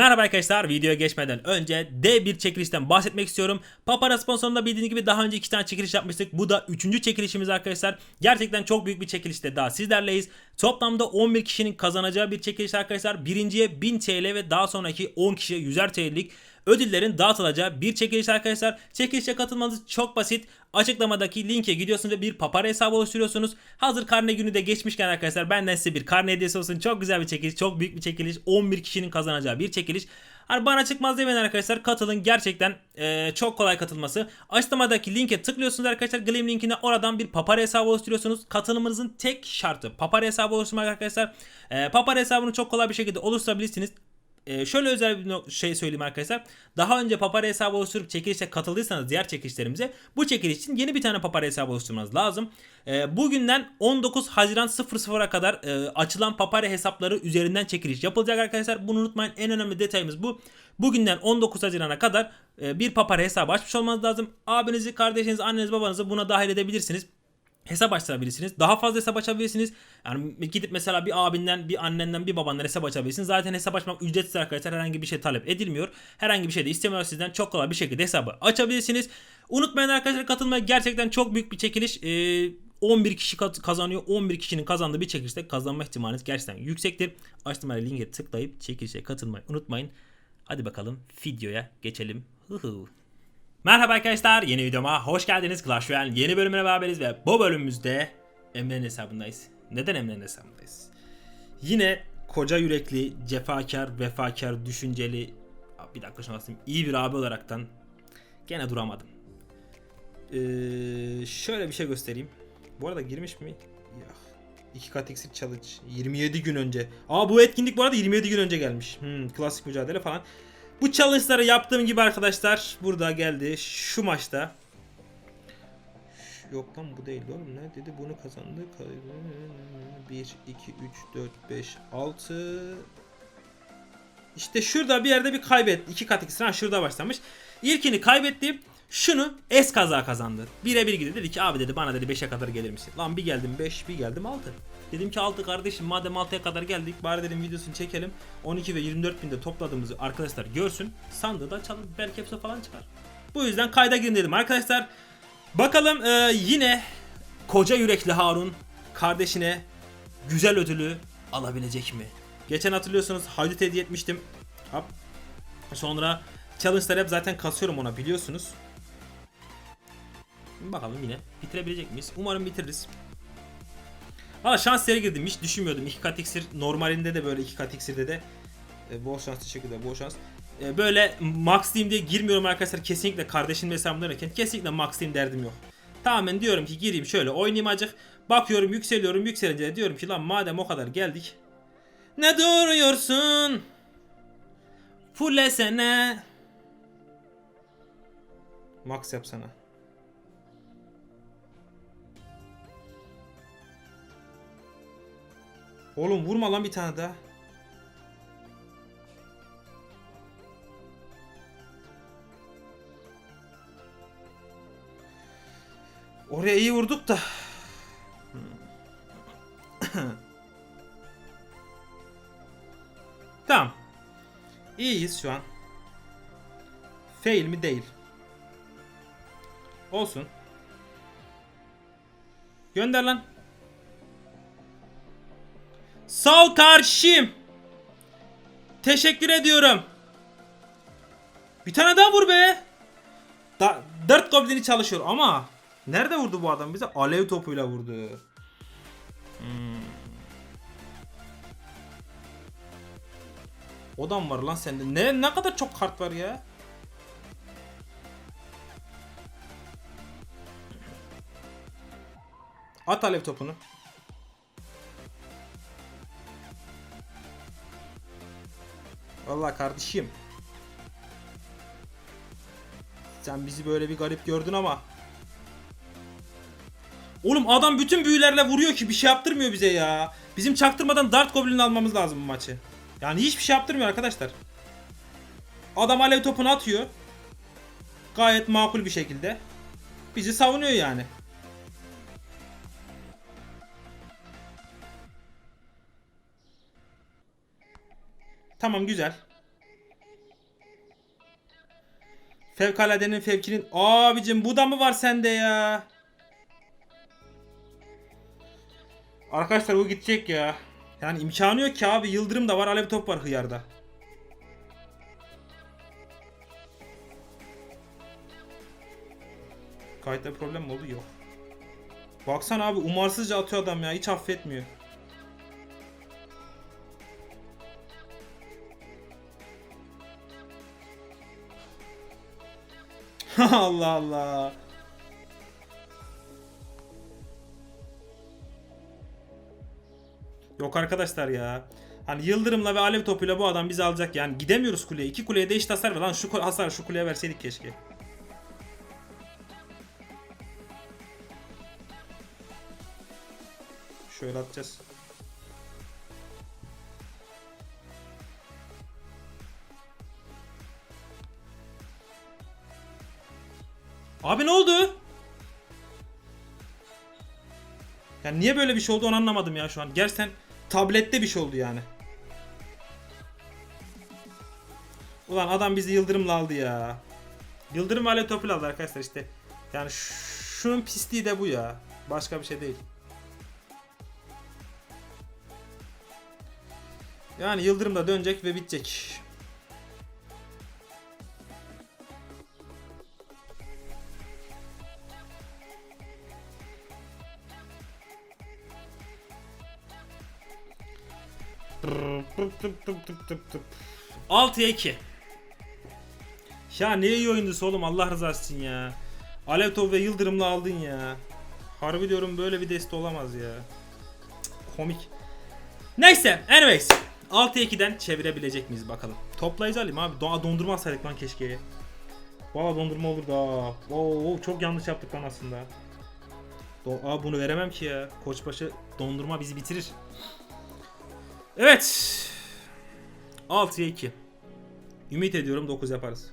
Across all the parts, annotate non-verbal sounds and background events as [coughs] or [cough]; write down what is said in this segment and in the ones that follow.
Merhaba arkadaşlar videoya geçmeden önce D1 çekilişten bahsetmek istiyorum. Papara sponsorunda bildiğiniz gibi daha önce iki tane çekiliş yapmıştık. Bu da üçüncü çekilişimiz arkadaşlar. Gerçekten çok büyük bir çekilişte daha sizlerleyiz. Toplamda 11 kişinin kazanacağı bir çekiliş arkadaşlar. Birinciye 1000 TL ve daha sonraki 10 kişiye 100'er TL'lik ödüllerin dağıtılacağı bir çekiliş arkadaşlar. Çekilişe katılmanız çok basit. Açıklamadaki linke gidiyorsunuz ve bir papara hesabı oluşturuyorsunuz. Hazır karne günü de geçmişken arkadaşlar benden size bir karne hediyesi olsun. Çok güzel bir çekiliş, çok büyük bir çekiliş. 11 kişinin kazanacağı bir çekiliş. Hani bana çıkmaz demeyin arkadaşlar katılın gerçekten eee, çok kolay katılması. Açıklamadaki linke tıklıyorsunuz arkadaşlar Gleam linkine oradan bir papara hesabı oluşturuyorsunuz. Katılımınızın tek şartı papara hesabı oluşturmak arkadaşlar. Eee papara hesabını çok kolay bir şekilde oluşturabilirsiniz. Ee, şöyle özel bir şey söyleyeyim arkadaşlar. Daha önce papara hesabı oluşturup çekilişe katıldıysanız diğer çekilişlerimize bu çekiliş için yeni bir tane papara hesabı oluşturmanız lazım. Ee, bugünden 19 Haziran 00'a kadar e, açılan papara hesapları üzerinden çekiliş yapılacak arkadaşlar. Bunu unutmayın. En önemli detayımız bu. Bugünden 19 Haziran'a kadar e, bir papara hesabı açmış olmanız lazım. Abinizi, kardeşinizi, annenizi, babanızı buna dahil edebilirsiniz hesap açtırabilirsiniz. Daha fazla hesap açabilirsiniz. Yani gidip mesela bir abinden, bir annenden, bir babandan hesap açabilirsiniz. Zaten hesap açmak ücretsiz arkadaşlar. Herhangi bir şey talep edilmiyor. Herhangi bir şey de istemiyor sizden. Çok kolay bir şekilde hesabı açabilirsiniz. Unutmayın arkadaşlar katılmaya gerçekten çok büyük bir çekiliş. Ee, 11 kişi kazanıyor. 11 kişinin kazandığı bir çekilişte kazanma ihtimaliniz gerçekten yüksektir. Açtırmaya linke tıklayıp çekilişe katılmayı unutmayın. Hadi bakalım videoya geçelim. Huhu. Merhaba arkadaşlar yeni videoma hoş geldiniz Clash Royale yeni bölümüne beraberiz ve bu bölümümüzde Emre'nin hesabındayız. Neden Emre'nin hesabındayız? Yine koca yürekli, cefakar, vefakar, düşünceli bir dakika şuna basayım. iyi bir abi olaraktan gene duramadım. Ee, şöyle bir şey göstereyim. Bu arada girmiş mi? Yok. 2 kat iksir challenge 27 gün önce. Aa bu etkinlik bu arada 27 gün önce gelmiş. Hmm, klasik mücadele falan. Bu challenge'ları yaptığım gibi arkadaşlar burada geldi şu maçta. Yok lan bu değil oğlum ne dedi bunu kazandı. 1, 2, 3, 4, 5, 6 İşte şurada bir yerde bir kaybetti. İki kat ikisi ha şurada başlamış. İlkini kaybetti. Şunu es kaza kazandı. Birebir gidi dedi ki abi dedi bana dedi 5'e kadar gelir misin? Lan bir geldim 5 bir geldim 6. Dedim ki 6 kardeşim madem 6'ya kadar geldik bari dedim videosunu çekelim. 12 ve 24 binde topladığımızı arkadaşlar görsün. Sandığı da açalım belki hepsi falan çıkar. Bu yüzden kayda girin dedim arkadaşlar. Bakalım e, yine koca yürekli Harun kardeşine güzel ödülü alabilecek mi? Geçen hatırlıyorsunuz haydut hediye etmiştim. Hop. Sonra challenge'lar hep zaten kasıyorum ona biliyorsunuz. Bakalım yine bitirebilecek miyiz? Umarım bitiririz. Valla şans yere girdim hiç düşünmüyordum. 2 kat iksir normalinde de böyle 2 kat iksirde de e, bol şans teşekkürler bol şans. E, böyle max diyeyim diye girmiyorum arkadaşlar kesinlikle kardeşim hesabımda oynarken kesinlikle max diyeyim derdim yok. Tamamen diyorum ki gireyim şöyle oynayayım acık. Bakıyorum yükseliyorum yükselince de diyorum ki lan madem o kadar geldik. Ne duruyorsun? Fullesene. Max yapsana. Oğlum vurma lan bir tane daha. Oraya iyi vurduk da. [coughs] tamam. İyiyiz şu an. Fail mi değil. Olsun. Gönder lan. Sağ ol. Teşekkür ediyorum. Bir tane daha vur be. Da, dört goblini çalışıyor ama nerede vurdu bu adam bize? Alev topuyla vurdu. Hmm. Odam var lan sende. Ne ne kadar çok kart var ya. At alev topunu. Vallahi kardeşim. Sen bizi böyle bir garip gördün ama. Oğlum adam bütün büyülerle vuruyor ki bir şey yaptırmıyor bize ya. Bizim çaktırmadan Dart Goblin almamız lazım bu maçı. Yani hiçbir şey yaptırmıyor arkadaşlar. Adam alev topunu atıyor. Gayet makul bir şekilde. Bizi savunuyor yani. Tamam güzel. Fevkaladenin fevkinin. Abicim bu da mı var sende ya? Arkadaşlar bu gidecek ya. Yani imkanı yok ki abi. Yıldırım da var, alev top var hıyarda. Kayıtta problem mi oldu? Yok. Baksana abi umarsızca atıyor adam ya. Hiç affetmiyor. [laughs] Allah Allah. Yok arkadaşlar ya. Hani yıldırımla ve alev topuyla bu adam bizi alacak yani gidemiyoruz kuleye. İki kuleye de eşit hasar ver lan şu hasar şu kuleye verseydik keşke. Şöyle atacağız. Abi ne oldu? Ya niye böyle bir şey oldu onu anlamadım ya şu an. Gerçekten tablette bir şey oldu yani. Ulan adam bizi yıldırımla aldı ya. Yıldırım alev topuyla aldı arkadaşlar işte. Yani şunun pisliği de bu ya. Başka bir şey değil. Yani yıldırım da dönecek ve bitecek. 6'ya 2. Ya ne iyi oyuncusu oğlum Allah rızası için ya. Alev top ve yıldırımla aldın ya. Harbi diyorum böyle bir deste olamaz ya. Cık, Komik. Neyse anyways. 6'ya 2'den çevirebilecek miyiz bakalım. Toplayıcı alayım abi. Doğa dondurma alsaydık lan keşke. Valla dondurma olurdu ha. Oo, çok yanlış yaptık lan aslında. Do Aa, bunu veremem ki ya. Koçbaşı dondurma bizi bitirir. Evet. 6'ya 2. Ümit ediyorum 9 yaparız.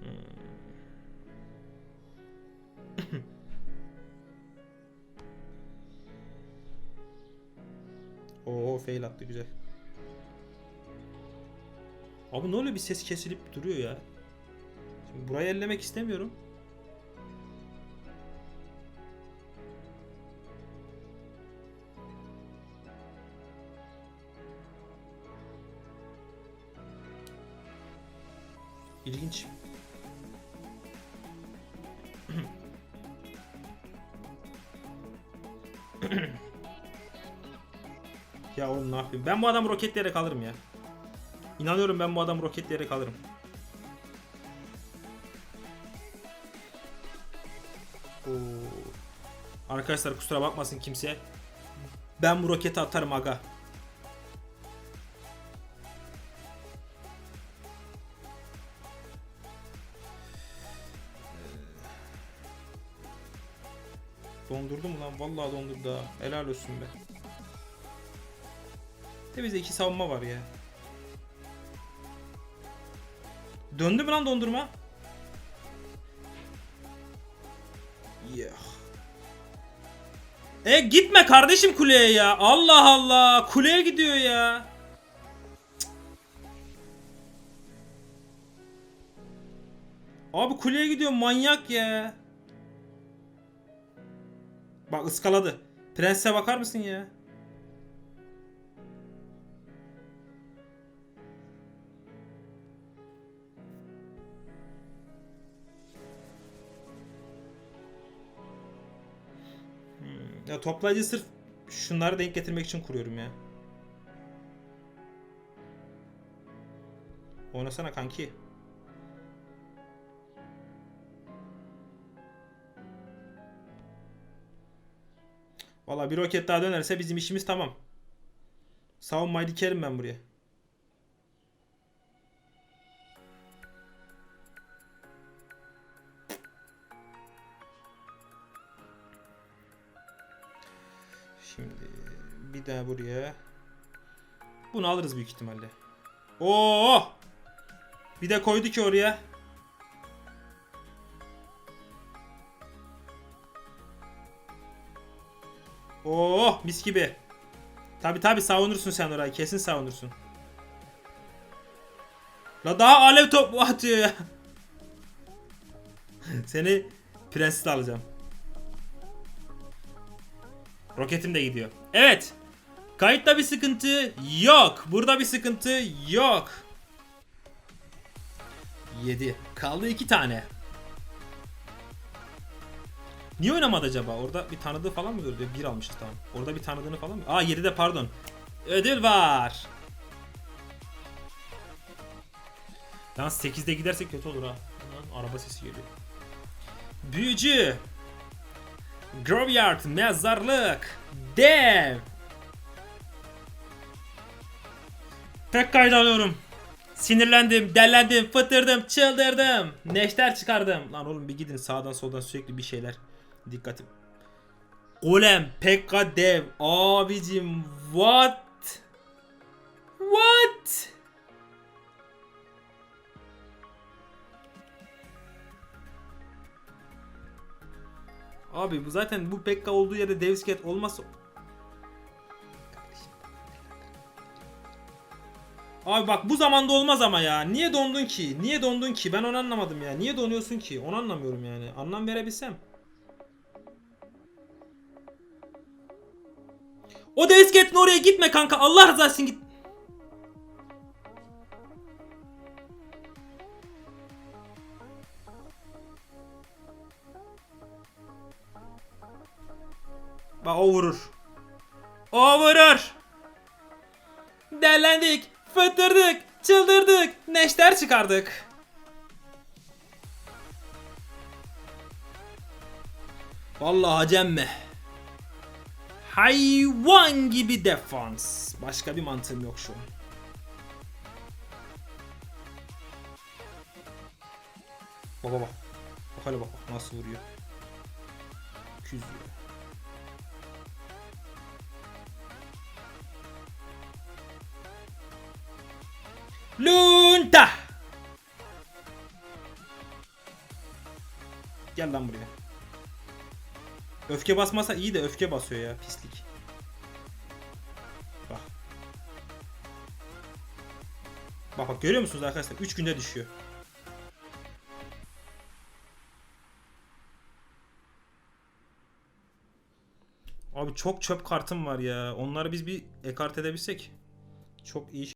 Hmm. Oo fail attı güzel. Abi ne oluyor bir ses kesilip duruyor ya. Şimdi burayı ellemek istemiyorum. İlginç. [clears throat] ya oğlum ne yapayım? Ben bu adamı roketleyerek alırım ya. İnanıyorum ben bu adamı roketleyerek alırım. Oo. Arkadaşlar kusura bakmasın kimse. Ben bu roketi atarım aga. Dondurdu mu lan? Vallahi dondurdu ha. Helal olsun be. De bizde iki savunma var ya. Döndü mü lan dondurma? Yeah. E gitme kardeşim kuleye ya. Allah Allah. Kuleye gidiyor ya. Cık. Abi kuleye gidiyor manyak ya. Bak ıskaladı. Prens'e bakar mısın ya? Hmm, Ya toplayıcı sırf şunları denk getirmek için kuruyorum ya. Oynasana kanki. Valla bir roket daha dönerse bizim işimiz tamam. Savunmayı dikerim ben buraya. Şimdi bir daha buraya. Bunu alırız büyük ihtimalle. Oo! Bir de koydu ki oraya. Oo, mis gibi. Tabi tabi savunursun sen orayı. Kesin savunursun. La daha alev top atıyor ya. [laughs] Seni prensesle alacağım. Roketim de gidiyor. Evet. Kayıtta bir sıkıntı yok. Burada bir sıkıntı yok. 7. Kaldı 2 tane. Niye oynamadı acaba? Orada bir tanıdığı falan mı gördü? Bir almışız tamam. Orada bir tanıdığını falan mı? Aa 7'de pardon. Ödül var. Lan 8'de gidersek kötü olur ha. Lan araba sesi geliyor. Büyücü. Graveyard, mezarlık, dev. Tek kayda alıyorum. Sinirlendim, dellendim, fıtırdım, çıldırdım. Neşter çıkardım. Lan oğlum bir gidin sağdan soldan sürekli bir şeyler. Dikkatim. Golem, Pekka dev. Abicim what? What? Abi bu zaten bu Pekka olduğu yerde dev iskelet olmazsa Abi bak bu zamanda olmaz ama ya. Niye dondun ki? Niye dondun ki? Ben onu anlamadım ya. Niye donuyorsun ki? Onu anlamıyorum yani. Anlam verebilsem. O dev iskeletin oraya gitme kanka. Allah rızası için git. Bak o vurur. O vurur. Derlendik, fıttırdık, çıldırdık, neşter çıkardık. Vallahi hacem mi? Hayvan gibi defans. Başka bir mantığım yok şu an. Baba bak. Bak hele bak, nasıl vuruyor. 200 vuruyor. Lunta. Gel lan buraya. Öfke basmasa iyi de öfke basıyor ya pislik. Bak. Bak bak görüyor musunuz arkadaşlar? 3 günde düşüyor. Abi çok çöp kartım var ya. Onları biz bir ekart edebilsek. Çok iyi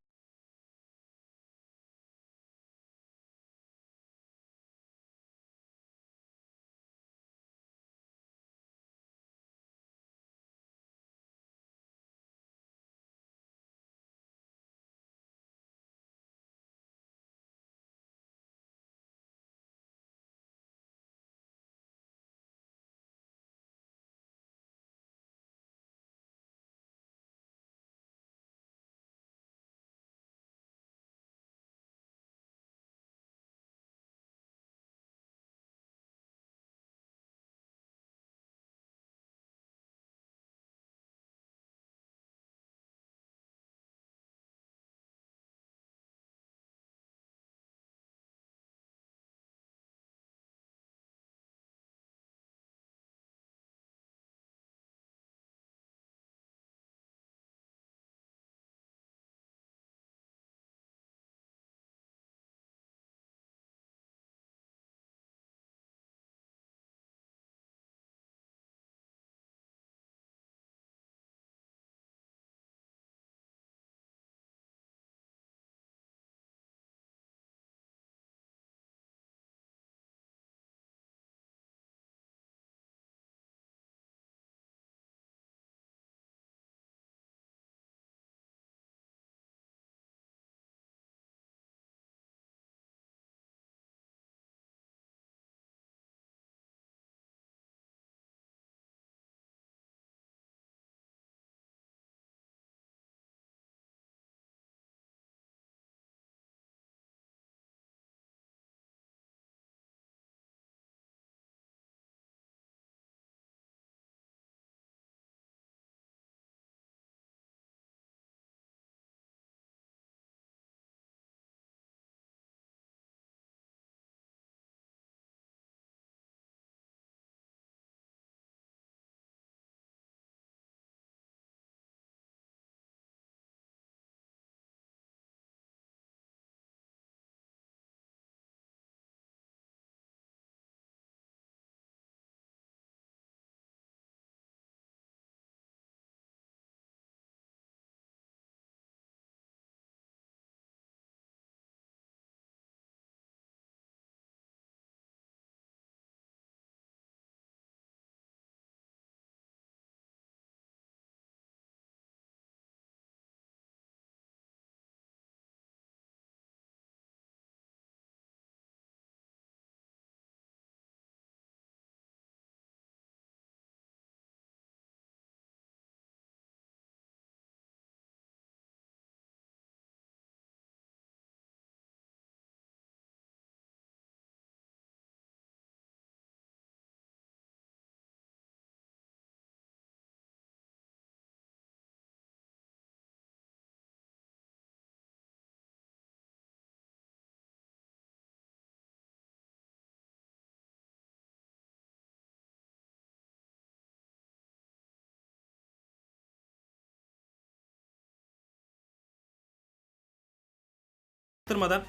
Tırmadan.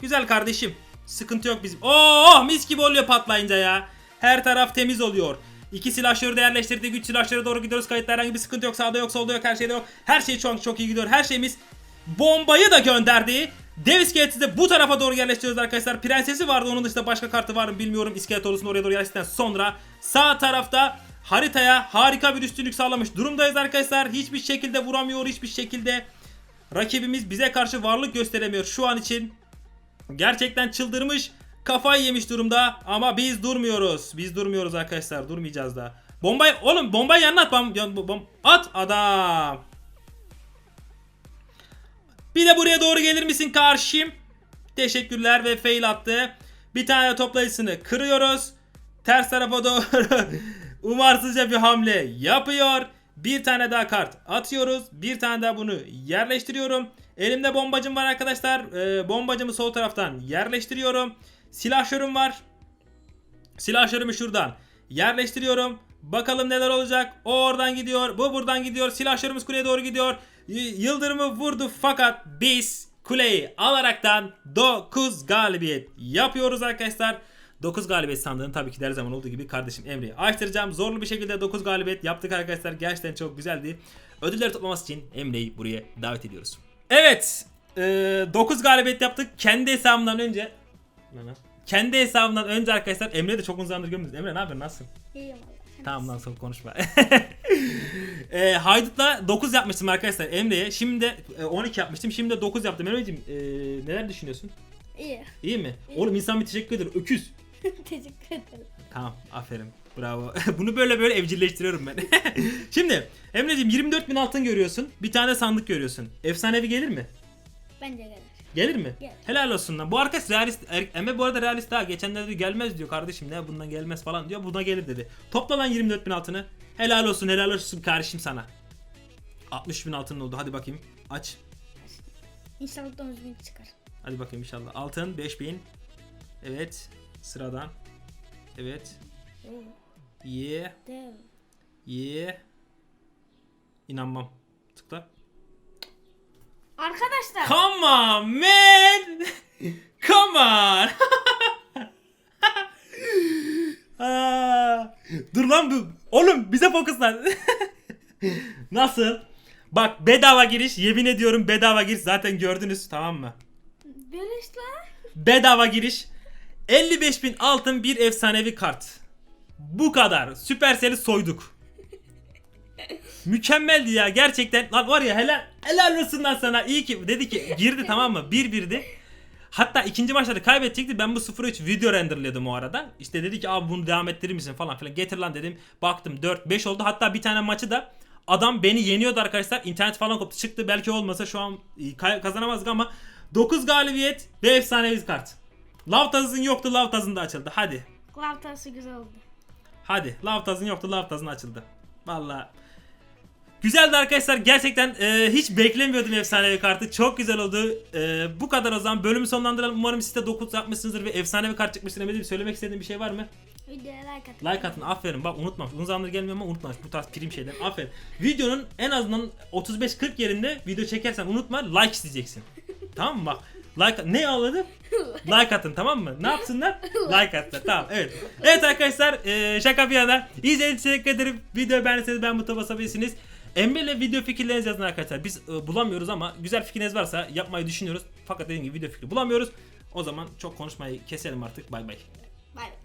Güzel kardeşim. Sıkıntı yok bizim. Oo mis gibi oluyor patlayınca ya. Her taraf temiz oluyor. İki silahşörü de yerleştirdik. Üç silahşöre doğru gidiyoruz. Kayıtta herhangi bir sıkıntı yok. Sağda yok, solda yok, her şeyde yok. Her şey çok çok iyi gidiyor. Her şeyimiz bombayı da gönderdi. Dev iskeleti de bu tarafa doğru yerleştiriyoruz arkadaşlar. Prensesi vardı. Onun dışında başka kartı var mı bilmiyorum. İskelet ordusunu oraya doğru yerleştirdikten sonra sağ tarafta haritaya harika bir üstünlük sağlamış durumdayız arkadaşlar. Hiçbir şekilde vuramıyor. Hiçbir şekilde rakibimiz bize karşı varlık gösteremiyor şu an için. Gerçekten çıldırmış, kafayı yemiş durumda ama biz durmuyoruz. Biz durmuyoruz arkadaşlar, durmayacağız da. Bombayı oğlum bombayı yanına at. Bom, bom- at adam. Bir de buraya doğru gelir misin karşım? Teşekkürler ve fail attı. Bir tane toplayıcısını kırıyoruz. Ters tarafa doğru [laughs] umarsızca bir hamle yapıyor. Bir tane daha kart atıyoruz. Bir tane daha bunu yerleştiriyorum. Elimde bombacım var arkadaşlar. Ee, bombacımı sol taraftan yerleştiriyorum. Silahşörüm var. Silahşörümü şuradan yerleştiriyorum. Bakalım neler olacak. O oradan gidiyor. Bu buradan gidiyor. Silahşörümüz kuleye doğru gidiyor. Y- Yıldırımı vurdu fakat biz kuleyi alaraktan 9 galibiyet yapıyoruz arkadaşlar. 9 galibiyet sandığını tabii ki de her zaman olduğu gibi kardeşim Emre'yi açtıracağım. Zorlu bir şekilde 9 galibiyet yaptık arkadaşlar. Gerçekten çok güzeldi. Ödülleri toplaması için Emre'yi buraya davet ediyoruz. Evet. 9 galibiyet yaptık. Kendi hesabımdan önce kendi hesabımdan önce arkadaşlar Emre de çok uzun zamandır görmüyoruz. Emre ne yapıyorsun? Nasılsın? İyiyim. Sen Tamam lan çok konuşma. [laughs] e, Haydut'la 9 yapmıştım arkadaşlar Emre'ye. Şimdi de e, 12 yapmıştım. Şimdi de 9 yaptım. Emre'ciğim e, neler düşünüyorsun? İyi. İyi mi? Oğlum insan bir teşekkür eder. Öküz. [laughs] Teşekkür ederim. Tamam aferin. Bravo. [laughs] Bunu böyle böyle evcilleştiriyorum ben. [laughs] Şimdi Emre'ciğim 24 bin altın görüyorsun. Bir tane sandık görüyorsun. Efsanevi gelir mi? Bence gelir. Gelir mi? Gelir. Helal olsun lan. Bu arkadaş realist. Er- Emre bu arada realist daha. Geçenlerde diyor, gelmez diyor kardeşim ne bundan gelmez falan diyor. Buna gelir dedi. Topla lan 24 bin altını. Helal olsun helal olsun kardeşim sana. 60 bin altın oldu. Hadi bakayım. Aç. İnşallah domuz bin çıkar. Hadi bakayım inşallah. Altın 5000. Evet. Sıradan. Evet. Dev. Yeah. İnanmam. Tıkla. Arkadaşlar. Come on man. [laughs] Come on. [laughs] Aa, Dur lan bu. Oğlum bize fokuslan. [laughs] Nasıl? Bak bedava giriş yemin ediyorum bedava giriş zaten gördünüz tamam mı? Beleş lan. Bedava giriş 55 bin altın bir efsanevi kart. Bu kadar. Supercell'i soyduk. Mükemmeldi ya gerçekten. Lan var ya helal, helal olsun lan sana. İyi ki dedi ki girdi tamam mı? 1-1'di. Hatta ikinci maçta da kaybedecekti. Ben bu 0-3 video renderlıyordum o arada. İşte dedi ki abi bunu devam ettirir misin falan filan. Getir lan dedim. Baktım 4-5 oldu. Hatta bir tane maçı da adam beni yeniyordu arkadaşlar. İnternet falan koptu. Çıktı. Belki olmasa şu an e, kazanamazdık ama 9 galibiyet ve efsanevi kart. Lavtaz'ın yoktu. Lavtaz'ın da açıldı. Hadi. Lavtası güzel oldu. Hadi. Lavtaz'ın yoktu. Lavtaz'ın açıldı. Vallahi Güzeldi arkadaşlar. Gerçekten e, hiç beklemiyordum efsanevi kartı. Çok güzel oldu. E, bu kadar o zaman. Bölümü sonlandıralım. Umarım siz de 9 yapmışsınızdır ve efsanevi kart çıkmıştır. Emre'ciğim söylemek istediğin bir şey var mı? Videoya like atın. Like atın. Aferin. Bak unutma. Uzun zamandır gelmiyor ama unutma. Bu tarz prim şeyler. Aferin. Videonun en azından 35-40 yerinde video çekersen unutma. Like isteyeceksin. [laughs] tamam mı? Bak. Like ne ağladı? [laughs] like atın tamam mı? Ne yapsınlar? [laughs] like atın. Tamam evet. Evet arkadaşlar e, şaka bir yana. İzlediğiniz için teşekkür ederim. Video beğendiyseniz ben butona basabilirsiniz. Emre ile video fikirlerinizi yazın arkadaşlar. Biz e, bulamıyoruz ama güzel fikriniz varsa yapmayı düşünüyoruz. Fakat dediğim gibi video fikri bulamıyoruz. O zaman çok konuşmayı keselim artık. Bay bay. Bye.